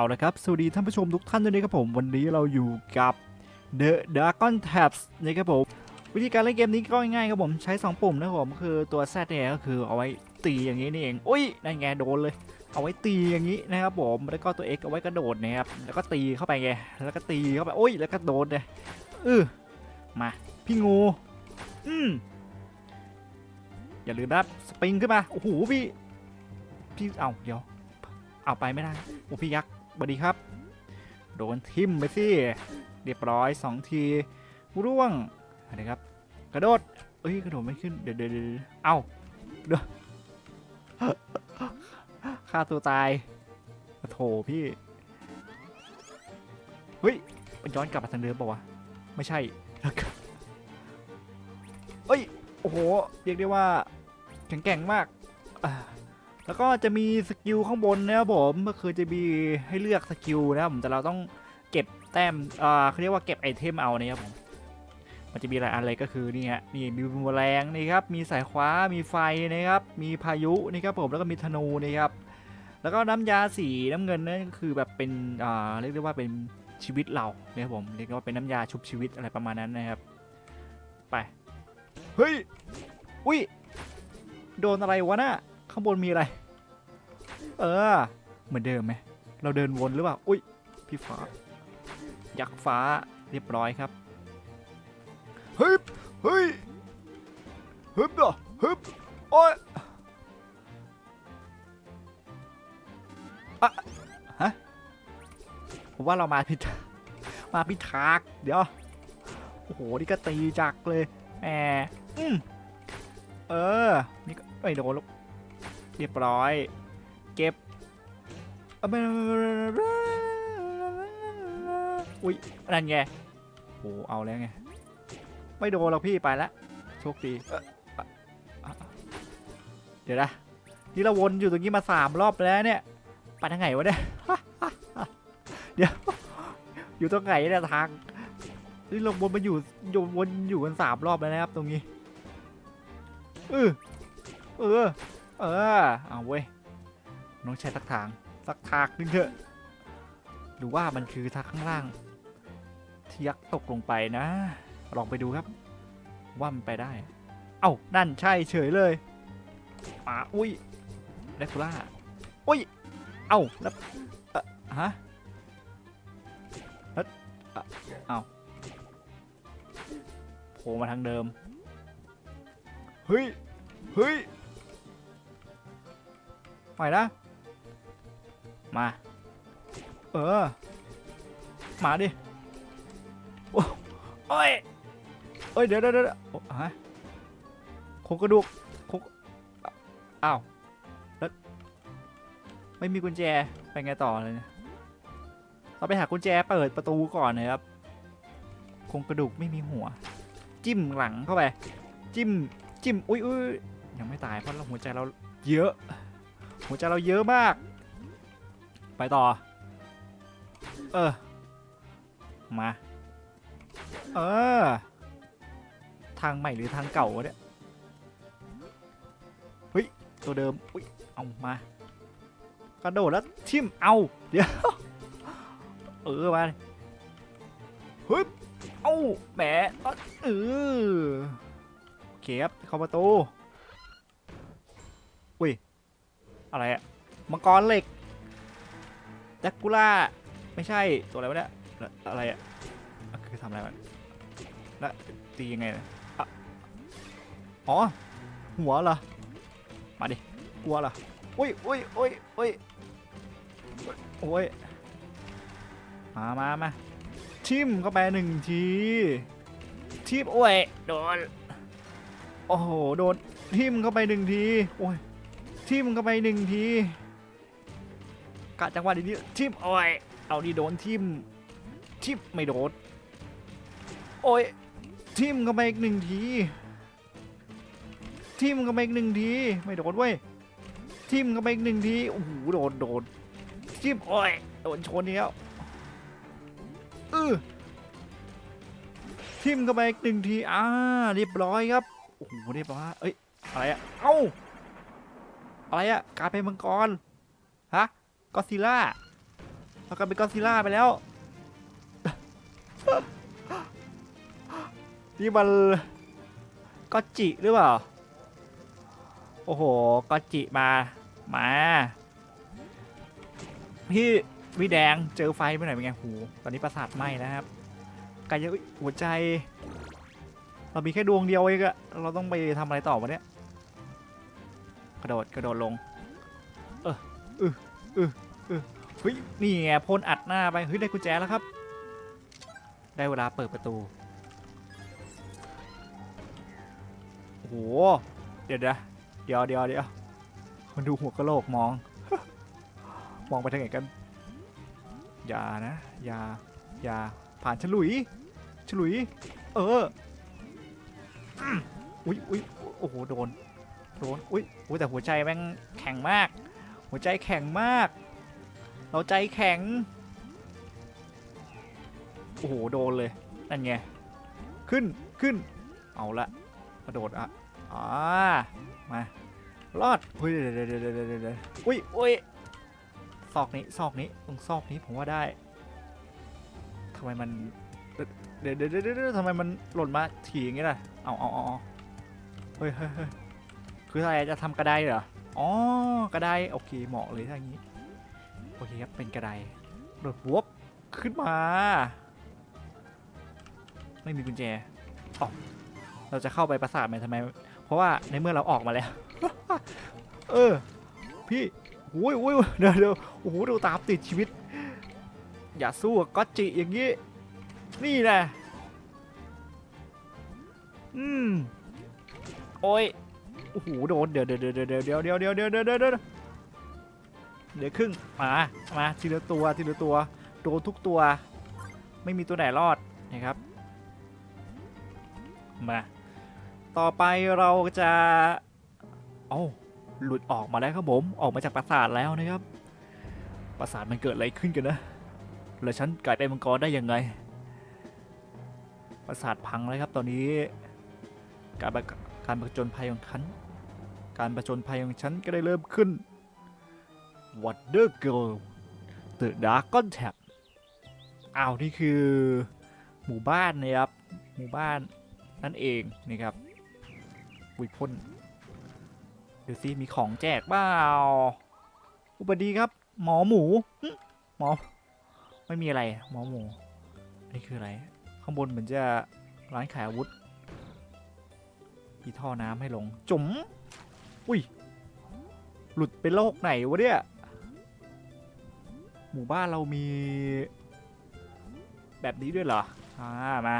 เอาละครับ สวัสดีท่านผู้ชมทุกท่านด้วยนะครับผม วันนี้เราอยู่กับ The Dragon Tabs นะครับผม วิธีการเล่นเกมนี้ก็ง่ายครับผมใช้ 2 ปุ่มนะครับผม คือตัว Z เนี่ยก็คือเอาไว้ตีอย่างนี้นี่เองอุ้ยนั่นไงโดนเลย เอาไว้ตีอย่างนี้นะครับผม แล้วก็ตัว X เอาไว้กระโดดนะครับ แล้วก็ตีเข้าไปไง แล้วก็ตีเข้าไปโอ้ยแล้วก็โดนเลยเออมา พี่งู อืมอย่าลืมนะครับสปริงขึ้นมา โอ้โหพี่ พี่ เอาเดี๋ยว เอาไปไม่ได้ โอ้พี่ยักษ์ สวัสดีครับ โดนทิมไปสิ เรียบร้อยสองที ร่วงอะไรครับ กระโดดเอ้ย กระโดดไม่ขึ้นเดี๋ยวเดี๋ยวเดี๋ยวเอ้าเดี๋ยวฆ่าตัวตายโถพี่ เฮ้ย มันย้อนกลับมาทางเดิมป่าวะ ไม่ใช่เอ้ย โอ้โห เรียกได้ว่าแข็งแกร่งมากอ่า แล้วก็จะมีสกิลข้างบนนะครับผมก็คือจะมีให้เลือกสกิลนะครับผมแต่เราต้องเก็บแต้มอ่าเขาเรียกว่าเก็บไอเทมเอานะครับผมมันจะมีหลายอันเลยก็คือนี่ฮะนี่มีบูมแรงนี่ครับมีสายคว้ามีไฟนะครับมีพายุนี่ครับผมแล้วก็มีธนูนี่ครับแล้วก็น้ำยาสีน้ำเงินนั่นก็คือแบบเป็นอ่าเรียกได้ว่าเป็นชีวิตเรานะครับผมเรียกว่าเป็นน้ำยาชุบชีวิตอะไรประมาณนั้นนะครับไปเฮ้ยอุ้ยโดนอะไรวะน่ะ ข้างบนมีอะไร เออ เหมือนเดิมไหม เราเดินวนหรือเปล่า อุ้ย พี่ฟ้า ยักษ์ฟ้าเรียบร้อยครับ เฮ้ย เฮ้ยฮึบเหรอฮึบโอ้ยอะฮะ ผมว่าเรามาผิด มาผิดทางเดี๋ยว โอ้โห นี่ก็ตีจักเลยแหมอืมเออ นี่ก็ไม่โดนลูก เรียบร้อย เก็บอุ้ยนั่นไงโอ้เอาแล้วไง ไม่โดนหรอกพี่ไปละโชคดีเอ่อเอ่อเอ่อเดี๋ยวนะนี่เราวนอยู่ตรงนี้มาสามรอบแล้วเนี่ยไปทางไหนวะเนี่ยเดี๋ยวอยู่ตรงไหนเนี่ยทางนี่เราวนมาอยู่อยู่วนอยู่กันสามรอบแล้วนะครับตรงนี้เออเออ เออ เอาเว้ย น้องใช้สักทาง สักทางนึงเถอะ หรือว่ามันคือทางข้างล่าง ที่ยักษ์ตกลงไปนะ ลองไปดูครับ ว่ามันไปได้ เอ้า นั่นใช่เฉยเลยอ่าอุ้ยเดคูล่า อุ้ย เอ้า แล้วเอ่อฮะแล้วเอ่อเอ้าโผล่มาทางเดิม เฮ้ย เฮ้ย ไปนะ มา เออ มาดิ โอ้โอ้ยเอ้ย เดี๋ยวเดี๋ยวเดี๋ยวฮะโครงกระดูกโครงอ้าว แล้วไม่มีกุญแจ ไปไงต่อเลยเนี่ย เราไปหากุญแจเปิดประตูก่อนนะครับโครงกระดูกไม่มีหัว จิ้มหลังเข้าไป จิ้ม จิ้ม อุ้ยอุ้ยยังไม่ตายเพราะเราหัวใจเราเยอะ หัวใจเราเยอะมาก ไปต่อ เออ มา เออ ทางใหม่หรือทางเก่าวะเนี่ย เฮ้ย ตัวเดิม อุ้ย เอามา กระโดดแล้วทิ่ม เอา เดี๋ยว เออมาเลยฮึบเอ้าแหมเออโอเคครับเข้าประตูอุ้ย อะไรอะมังกรเหล็กแดกกูล่าไม่ใช่ตัวอะไรวะเนี่ยแล้วอะไรอะอะคือทำอะไรมันแล้วตียังไงนะอะอ๋อหัวเหรอมาดิกลัวเหรออุ้ยอุ้ยอุ้ยอุ้ยโอ้ยมามามาทิมเข้าไปหนึ่งทีทิมโอ้ยโดนโอ้โหโดนทิมเข้าไปหนึ่งทีโอ้ย ทิมเข้าไปหนึ่งทีกะจังหวะดีๆทิมโอ้ยเอาดีโดนทิมทิมไม่โดนโอ้ยทิมเข้าไปอีกหนึ่งทีทิมเข้าไปอีกหนึ่งทีไม่โดนเว้ยทิมเข้าไปอีกหนึ่งทีโอ้โหโดนโดนทิมโอ้ยโดนชนอีกแล้วเออทิมเข้าไปอีกหนึ่งทีอ่าเรียบร้อยครับโอ้โหเรียบร้อยเอ้ยอะไรอะเอ้า อะไรอะกลายเป็นมังกรฮะก็ซิล่าเรากลายเป็นก็ซิล่าไปแล้ว นี่มันก็จิหรือเปล่า โอ้โหก็จิมา มา พี่วิแดงเจอไฟไปหน่อยเป็นไงหูตอนนี้ประสาทไหม้นะครับกายอุ๊ยหัวใจ เรามีแค่ดวงเดียวเองอะเราต้องไปทำอะไรต่อวะเนี่ย กระโดดกระโดดลง เออเออเออเออเฮ้ยนี่ไงพ่นอัดหน้าไปเฮ้ยได้กุญแจแล้วครับ ได้เวลาเปิดประตูโอ้โหเดี๋ยวนะเดี๋ยวเดี๋ยวเดี๋ยวคนดูหัวกะโหลกมอง มองไปทางไหนกันอย่านะอย่าอย่าผ่านฉลุยฉลุย เอออืมอุ้ยอุ้ยโอ้โหโดน โดนอุ้ยอุ้ยแต่หัวใจแม่งแข็งมาก หัวใจแข็งมาก เราใจแข็ง โอ้โห โดนเลย นั่นไง ขึ้น ขึ้น เอาละกระโดดอะอ่ามารอดเฮ้ยเดี๋ยวเดี๋ยวเดี๋ยวเดี๋ยวเดี๋ยวเดี๋ยวอุ้ยอุ้ยซอกนี้ ซอกนี้ ตรงซอกนี้ผมว่าได้ทำไมมัน เดี๋ยวเดี๋ยวเดี๋ยวเดี๋ยวทำไมมันหล่นมาถี่อย่างงี้ล่ะ เอาเอาเอาเฮ้ยเฮ้ย คืออะไรจะทำกระไดเหรอ อ๋อกระไดโอเคเหมาะเลยถ้าอย่างนี้ โอเคครับเป็นกระไดโดดวบขึ้นมา ไม่มีกุญแจอ๋อเราจะเข้าไปปราสาทไหมทำไม เพราะว่าในเมื่อเราออกมาแล้ว เออ พี่โอ้ยโอ้ยเดี๋ยวเดี๋ยวโอ้โหดูตามติดชีวิต อย่าสู้กับก็จิอย่างนี้ นี่แหละอืม โอ้ย โอ้โหโดนเดี๋ยวเดี๋ยวเดี๋ยวเดี๋ยวเดี๋ยวเดี๋ยวเดี๋ยวเดี๋ยวเดี๋ยวเดี๋ยวเดี๋ยวเดี๋ยวครึ่งมามาทีละตัวทีละตัวโดนทุกตัว ไม่มีตัวไหนรอดนะครับมาต่อไปเราจะเอ้าหลุดออกมาแล้วครับผมออกมาจากปราสาทแล้วนะครับปราสาทมันเกิดอะไรขึ้นกันนะแล้วฉันกลายเป็นมังกรได้ยังไงปราสาทพังเลยครับตอนนี้กลารประ การประจนภัยของฉัน การประจนภัยของฉันก็ได้เริ่มขึ้น Wonder Girl The Dragon Tap อ้าวนี่คือหมู่บ้านนะครับ หมู่บ้านนั่นเองนะครับวิพ่นเดี๋ยวสิมีของแจกเปล่าอุปดีครับ หมอหมูหมอ ไม่มีอะไร หมอหมูนนี้คืออะไร ข้างบนเหมือนจะร้านขายอาวุธ มีท่อน้ำให้ลง จุ๋มอุ้ย หลุดไปโลกไหนวะเนี่ย หมู่บ้านเรามี แบบนี้ด้วยเหรอ อ่า มา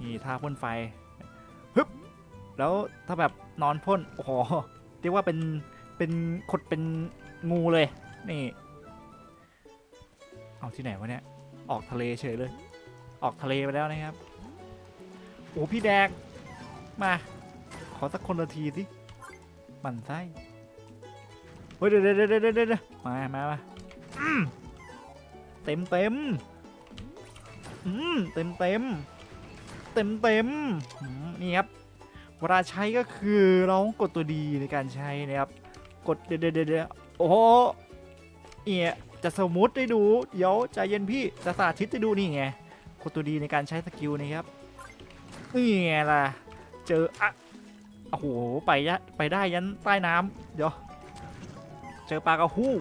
นี่ท่าพ่นไฟ ฮึบ แล้วถ้าแบบนอนพ่น โอ้โห เรียกว่าเป็น เป็นขดเป็นงูเลย นี่ เอาที่ไหนวะเนี่ย ออกทะเลเฉยเลย ออกทะเลไปแล้วนะครับ โอ้พี่แดก มา ขอสักคนละทีสิหมันไส้เฮ้ยเดี๋ยวเดี๋ยวเดี๋ยวเดี๋ยวเดี๋ยวมามามาเต็มเต็มอืมเต็มเต็มเต็มเต็มนี่ครับเวลาใช้ก็คือเราต้องกดตัวดีในการใช้นะครับ กดเดี๋ยวเดี๋ยวเดี๋ยวโอ้โหเอียจะสมมุติให้ดู เดี๋ยวใจเย็นพี่จะสาธิตให้ดูนี่ไงกดตัวดีในการใช้สกิลนะครับนี่ไงล่ะ เจออะโอ้โหไปยะไปได้ยันใต้น้ำเดี๋ยวเจอปลากระหู้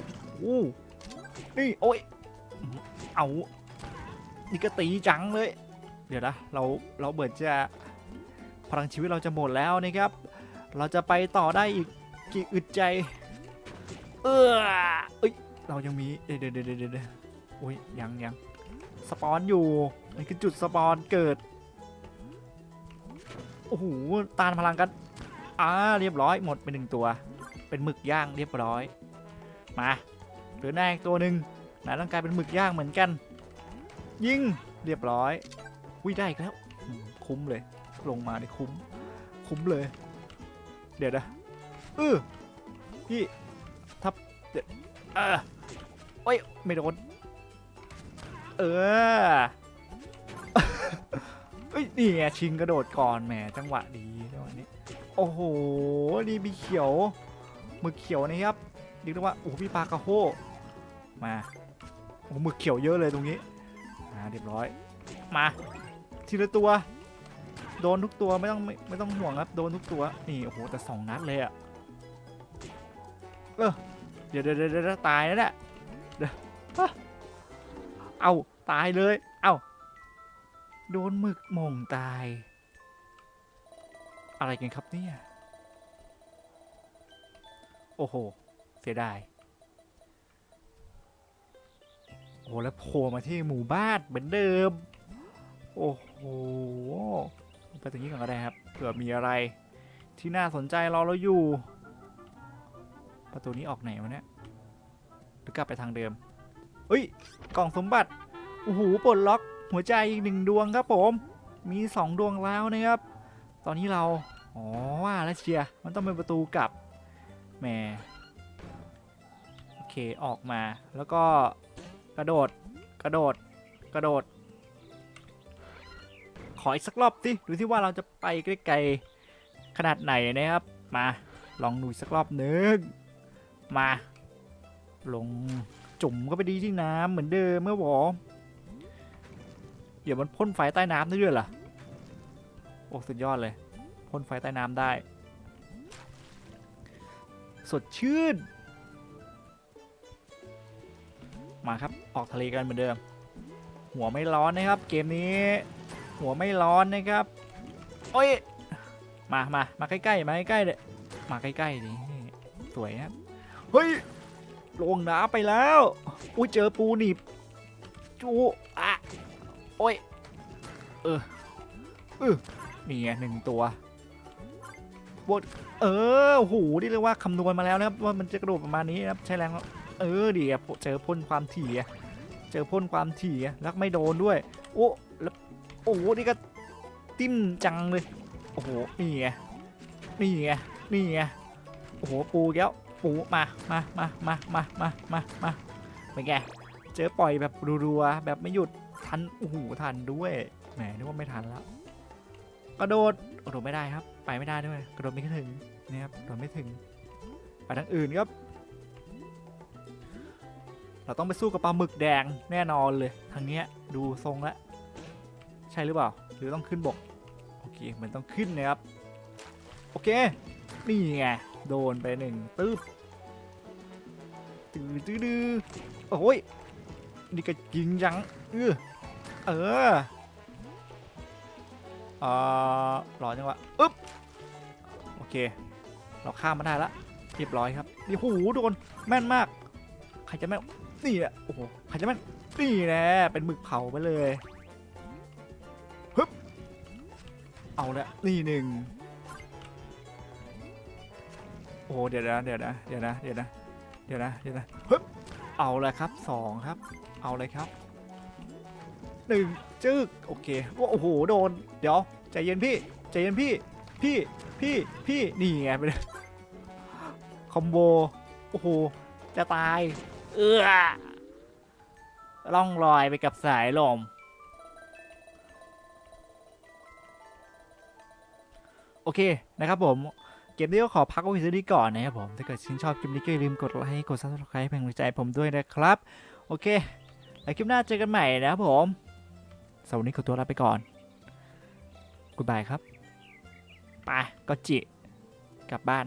อู้นี่โอ้ยเอานี่ก็ตีจังเลย เดี๋ยวนะเราเราเบิดจะพลังชีวิตเราจะหมดแล้วนะครับ เราจะไปต่อได้อีกกี่อึดใจ เออเอ้ยเรายังมีเดี๋ยวเดี๋ยวเดี๋ยวเดี๋ยวเดโอ้ยยังยังสปอนอยู่นี่คือจุดสปอนเกิด โอ้โหตานพลังกันอ่าเรียบร้อยหมดไปหนึ่งตัว เป็นหมึกย่างเรียบร้อย มาหลือหน้าอีกตัวหนึ่งหนาร่างกายเป็นหมึกย่างเหมือนกัน ยิงเรียบร้อยวิ่ได้อีกแล้วคุ้มเลย ลงมาในคุ้ม คุ้มเลย เดี๋ยวนะเออพี่ทับเดี๋ยวเออโอ้ยไม่โดนเออ เอ้ยนี่ไงชิงกระโดดก่อนแหมจังหวะดีจังหวะนี้ โอ้โหนี่มีเขียวหมึกเขียวนะครับเรียกได้ว่าโอ้โหพี่ปลากระโฮมาโอ้หมึกเขียวเยอะเลยตรงนี้อ่าเรียบร้อยมาทีละตัว โดนทุกตัวไม่ต้องไม่ไม่ต้องห่วงครับโดนทุกตัวนี่โอ้โหแต่สองนัดเลยอะเออเดี๋ยวเดี๋ยวเดี๋ยวตายแล้วแหละเอาตายเลย โดนหมึกหม่งตาย อะไรกันครับเนี่ย โอ้โห เสียดายโอ้แล้วโผล่มาที่หมู่บ้านเหมือนเดิม โอ้โห ไปตรงนี้ก่อนก็ได้ครับ เผื่อมีอะไร ที่น่าสนใจรอเราอยู่ ประตูนี้ออกไหนวะเนี่ยหรือกลับไปทางเดิมเฮ้ย กล่องสมบัติ โอ้โหปลดล็อก หัวใจอีกหนึ่งดวงครับผม มีสองดวงแล้วนะครับ ตอนนี้เรา อ๋อว่าแล้วเชียร์มันต้องเป็นประตูกลับแหมโอเคออกมาแล้วก็กระโดดกระโดดกระโดด ขออีกสักรอบสิดูที่ว่าเราจะไปไกลๆขนาดไหนนะครับ มาลองดูอีกสักรอบหนึ่งมา ลงจุ่มก็ไปดีที่น้ำเหมือนเดิมเมื่อวอ เดี๋ยวมันพ่นไฟใต้น้ำได้ด้วยเหรอ โอ้สุดยอดเลยพ่นไฟใต้น้ำได้ สดชื่น มาครับออกทะเลกันเหมือนเดิม หัวไม่ร้อนนะครับ เกมนี้ หัวไม่ร้อนนะครับ โอ้ย มามามาใกล้ๆมาใกล้ๆเลยมาใกล้ๆดิสวยครับ เฮ้ยลงน้ำไปแล้ว อุ้ยเจอปูหนีบจูอะ อ้ย เออเออนี่ไงหนึ่งตัวบดเออโอ้โหนี่เรียกว่าคำนวณมาแล้วนะครับว่ามันจะกระโดดประมาณนี้นะครับใช้แรงแล้วเออดีอะเจอพ่นความถี่อะเจอพ่นความถี่อะแล้วไม่โดนด้วย โอ้แล้วโอ้โหนี่ก็ติ้มจังเลยโอ้โหนี่ไงนี่ไงนี่ไงโอ้โหปูแก้วปูมามามามามามามามาเป็นไงเจอปล่อยแบบรัวๆแบบไม่หยุด ทันโอ้โหทันด้วยแหมนึกว่าไม่ทันแล้วกระโดดกระโดดไม่ได้ครับ ไปไม่ได้ด้วยกระโดดไม่ถึงนี่ครับกระโดดไม่ถึงไปทางอื่นครับ เราต้องไปสู้กับปลาหมึกแดงแน่นอนเลยทางเนี้ยดูทรงแล้วใช่หรือเปล่า หรือต้องขึ้นบกโอเคเหมือนต้องขึ้นนะครับโอเคนี่ไงโดนไปหนึ่งตึ๊บตื้อตื้อดื้อโอ้ยนี่ก็ยิงยังเออ เออเอ่อรอจังวะอึ๊บโอเค เราข้ามมาได้ละเรียบร้อยครับนี่โหโดนแม่นมาก ใครจะแม่นนี่แหละโอ้โหใครจะแม่นนี่แน่เป็นหมึกเผาไปเลยเอาละนี่หนึ่งโอ้เดี๋ยวนะเดี๋ยวนะเดี๋ยวนะเดี๋ยวนะเดี๋ยวนะเดี๋ยวนะฮึบเอาลยครับสองครับ เอาเลยครับ หนึ่งจึ๊กโอเคโอ้โหโดน เดี๋ยวใจเย็นพี่ใจเย็นพี่ พี่พี่พี่นี่ไงไปเลยคอมโบโอ้โหจะตายเอื้อล่องลอยไปกับสายลมโอเคนะครับผมเกมนี้ก็ขอพักไว้ที่นี้ก่อนนะครับผมถ้าเกิดชื่นชอบคลิปนี้ก็อย่าลืมกดไลค์กด subscribe เป็นกำลังใจผมด้วยนะครับ โอเค แล้วคลิปหน้าเจอกันใหม่นะครับผมำหรับวันนี้ขอตัวลาไปก่อนกูบายครับไปก็จิ กลับบ้าน